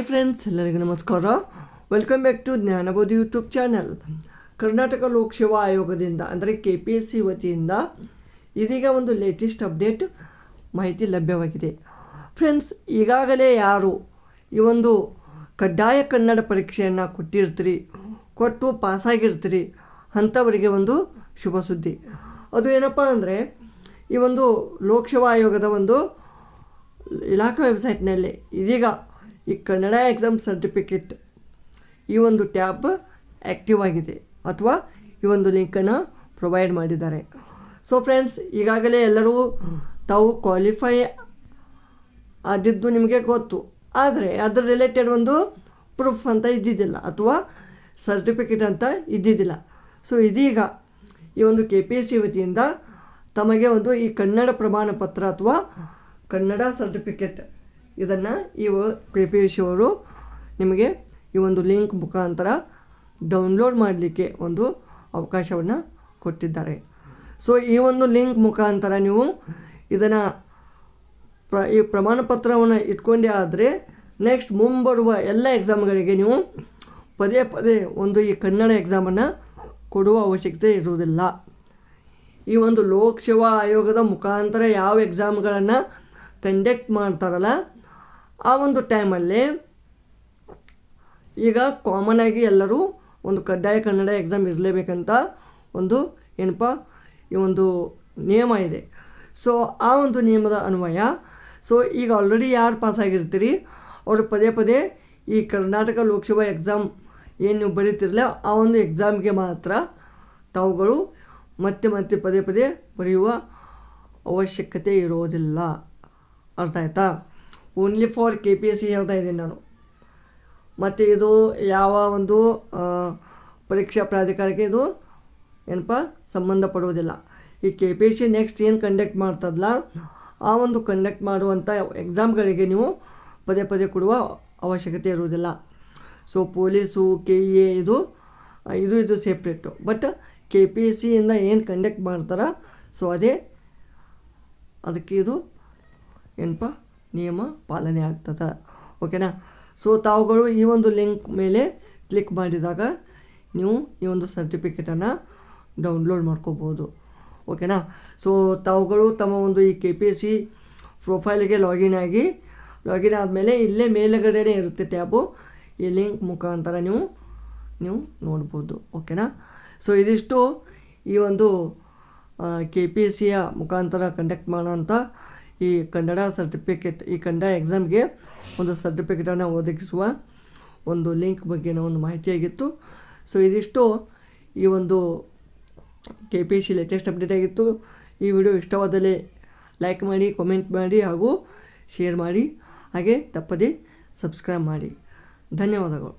Hi friends ಎಲ್ಲರಿಗೂ ನಮಸ್ಕಾರ. Welcome back to Jnanabodhi YouTube channel Karnataka ಲೋಕಸೇವಾ ಆಯೋಗದಿಂದ ಅಂದರೆ ಕೆ ಪಿ ಎಸ್ ಸಿ ವತಿಯಿಂದ ಇದೀಗ ಒಂದು ಲೇಟೆಸ್ಟ್ ಅಪ್ಡೇಟ್ ಮಾಹಿತಿ ಲಭ್ಯವಾಗಿದೆ. ಫ್ರೆಂಡ್ಸ್ ಈಗಾಗಲೇ ಯಾರು ಈ ಒಂದು ಕಡ್ಡಾಯ ಕನ್ನಡ ಪರೀಕ್ಷೆಯನ್ನು ಕೊಟ್ಟಿರ್ತೀರಿ, ಕೊಟ್ಟು ಪಾಸಾಗಿರ್ತೀರಿ ಅಂಥವರಿಗೆ ಒಂದು ಶುಭ ಸುದ್ದಿ. ಅದು ಏನಪ್ಪ ಅಂದರೆ, ಈ ಒಂದು ಲೋಕಸೇವಾ ಆಯೋಗದ ಒಂದು ಇಲಾಖಾ ವೆಬ್ಸೈಟ್ನಲ್ಲಿ ಇದೀಗ ಈ ಕನ್ನಡ ಎಕ್ಸಾಮ್ ಸರ್ಟಿಫಿಕೇಟ್ ಈ ಒಂದು ಟ್ಯಾಬ್ ಆ್ಯಕ್ಟಿವ್ ಆಗಿದೆ ಅಥವಾ ಈ ಒಂದು ಲಿಂಕನ್ನು ಪ್ರೊವೈಡ್ ಮಾಡಿದ್ದಾರೆ. ಸೊ ಫ್ರೆಂಡ್ಸ್ ಈಗಾಗಲೇ ಎಲ್ಲರೂ ತಾವು ಕ್ವಾಲಿಫೈ ಆದಿದ್ದು ನಿಮಗೆ ಗೊತ್ತು. ಆದರೆ ಅದರ ರಿಲೇಟೆಡ್ ಒಂದು ಪ್ರೂಫ್ ಅಂತ ಇದ್ದಿದ್ದಿಲ್ಲ ಅಥವಾ ಸರ್ಟಿಫಿಕೇಟ್ ಅಂತ ಇದ್ದಿದ್ದಿಲ್ಲ. ಸೊ ಇದೀಗ ಈ ಒಂದು ಕೆ ಪಿ ಎಸ್ ಸಿ ವತಿಯಿಂದ ತಮಗೆ ಒಂದು ಈ ಕನ್ನಡ ಪ್ರಮಾಣ ಪತ್ರ ಅಥವಾ ಕನ್ನಡ ಸರ್ಟಿಫಿಕೇಟ್ ಇದನ್ನು ಈ ಕೆ ಪಿ ಎಸ್ ಅವರು ನಿಮಗೆ ಈ ಒಂದು ಲಿಂಕ್ ಮುಖಾಂತರ ಡೌನ್ಲೋಡ್ ಮಾಡಲಿಕ್ಕೆ ಒಂದು ಅವಕಾಶವನ್ನು ಕೊಟ್ಟಿದ್ದಾರೆ. ಸೊ ಈ ಒಂದು ಲಿಂಕ್ ಮುಖಾಂತರ ನೀವು ಇದನ್ನು ಪ್ರ, ಈ ಪ್ರಮಾಣ ಪತ್ರವನ್ನು ಇಟ್ಕೊಂಡೇ ಆದರೆ ನೆಕ್ಸ್ಟ್ ಮುಂಬರುವ ಎಲ್ಲ ಎಕ್ಸಾಮ್ಗಳಿಗೆ ನೀವು ಪದೇ ಪದೇ ಒಂದು ಈ ಕನ್ನಡ ಎಕ್ಸಾಮನ್ನು ಕೊಡುವ ಅವಶ್ಯಕತೆ ಇರುವುದಿಲ್ಲ. ಈ ಒಂದು ಲೋಕಸೇವಾ ಆಯೋಗದ ಮುಖಾಂತರ ಯಾವ ಎಕ್ಸಾಮ್ಗಳನ್ನು ಕಂಡಕ್ಟ್ ಮಾಡ್ತಾರಲ್ಲ ಆ ಒಂದು ಟೈಮಲ್ಲಿ ಈಗ ಕಾಮನ್ ಆಗಿ ಎಲ್ಲರೂ ಒಂದು ಕಡ್ಡಾಯ ಕನ್ನಡ ಎಕ್ಸಾಮ್ ಇರಲೇಬೇಕಂತ ಒಂದು ಏನಪ್ಪ, ಈ ಒಂದು ನಿಯಮ ಇದೆ. ಸೊ ಆ ಒಂದು ನಿಯಮದ ಅನ್ವಯ. ಸೊ ಈಗ ಆಲ್ರೆಡಿ ಯಾರು ಪಾಸಾಗಿರ್ತೀರಿ ಅವರು ಪದೇ ಪದೇ ಈ ಕರ್ನಾಟಕ ಲೋಕಸಭಾ ಎಕ್ಸಾಮ್ ಏನು ನೀವು ಆ ಒಂದು ಎಕ್ಸಾಮ್ಗೆ ಮಾತ್ರ ತಾವುಗಳು ಮತ್ತೆ ಮತ್ತೆ ಪದೇ ಪದೇ ಬರೆಯುವ ಅವಶ್ಯಕತೆ ಇರೋದಿಲ್ಲ. ಅರ್ಥ ಆಯ್ತಾ? Only for K P S C ಹೇಳ್ತಾ ಇದ್ದೀನಿ ನಾನು. ಮತ್ತು ಇದು ಯಾವ ಒಂದು ಪರೀಕ್ಷಾ ಪ್ರಾಧಿಕಾರಕ್ಕೆ ಇದು ಏನಪ್ಪ, ಸಂಬಂಧಪಡುವುದಿಲ್ಲ. ಈ K P S C next ಏನು ಕಂಡಕ್ಟ್ ಮಾಡ್ತದಲ್ಲ ಆ ಒಂದು ಕಂಡಕ್ಟ್ ಮಾಡುವಂಥ ಎಕ್ಸಾಮ್ಗಳಿಗೆ ನೀವು ಪದೇ ಪದೇ ಕೊಡುವ ಅವಶ್ಯಕತೆ ಇರುವುದಿಲ್ಲ. So police K E A ಇದು ಇದು ಇದು separate but K P S ಸಿಯಿಂದ ಏನು ಕಂಡಕ್ಟ್ ಮಾಡ್ತಾರೆ ಸೊ ಅದೇ ಅದಕ್ಕೆ ಇದು ಏನಪ್ಪ ನಿಯಮ ಪಾಲನೆ ಆಗ್ತದೆ. ಓಕೆನಾ ಸೊ ತಾವುಗಳು ಈ ಒಂದು ಲಿಂಕ್ ಮೇಲೆ ಕ್ಲಿಕ್ ಮಾಡಿದಾಗ ನೀವು ಈ ಒಂದು ಸರ್ಟಿಫಿಕೇಟನ್ನು ಡೌನ್ಲೋಡ್ ಮಾಡ್ಕೋಬೋದು. ಓಕೆನಾ ಸೊ ತಾವುಗಳು ತಮ್ಮ ಒಂದು ಈ ಕೆ ಪಿ ಎಸ್ ಸಿ ಪ್ರೊಫೈಲ್ಗೆ ಲಾಗಿನ್ ಆಗಿ ಲಾಗಿನ್ ಆದಮೇಲೆ ಇಲ್ಲೇ ಮೇಲುಗಡೆನೇ ಇರುತ್ತೆ ಟ್ಯಾಬು. ಈ ಲಿಂಕ್ ಮುಖಾಂತರ ನೀವು ನೀವು ನೋಡ್ಬೋದು. ಓಕೆನಾ ಸೊ ಇದಿಷ್ಟು ಈ ಒಂದು ಕೆ ಪಿ ಎಸ್ ಸಿಯ ಮುಖಾಂತರ ಕಂಡಕ್ಟ್ ಮಾಡೋಂಥ ಈ ಕನ್ನಡ ಸರ್ಟಿಫಿಕೇಟ್ ಈ ಕನ್ನಡ ಎಕ್ಸಾಮ್ಗೆ ಒಂದು ಸರ್ಟಿಫಿಕೇಟನ್ನು ಒದಗಿಸುವ ಒಂದು ಲಿಂಕ್ ಬಗ್ಗೆ ಒಂದು ಮಾಹಿತಿಯಾಗಿತ್ತು ಸೊ ಇದಿಷ್ಟು ಈ ಒಂದು K P C latest update ಆಗಿತ್ತು. ಈ ವಿಡಿಯೋ ಇಷ್ಟವಾದಲ್ಲಿ ಲೈಕ್ ಮಾಡಿ ಕಾಮೆಂಟ್ ಮಾಡಿ ಹಾಗೂ ಶೇರ್ ಮಾಡಿ. ಹಾಗೆ ತಪ್ಪದೇ ಸಬ್ಸ್ಕ್ರೈಬ್ ಮಾಡಿ. ಧನ್ಯವಾದಗಳು.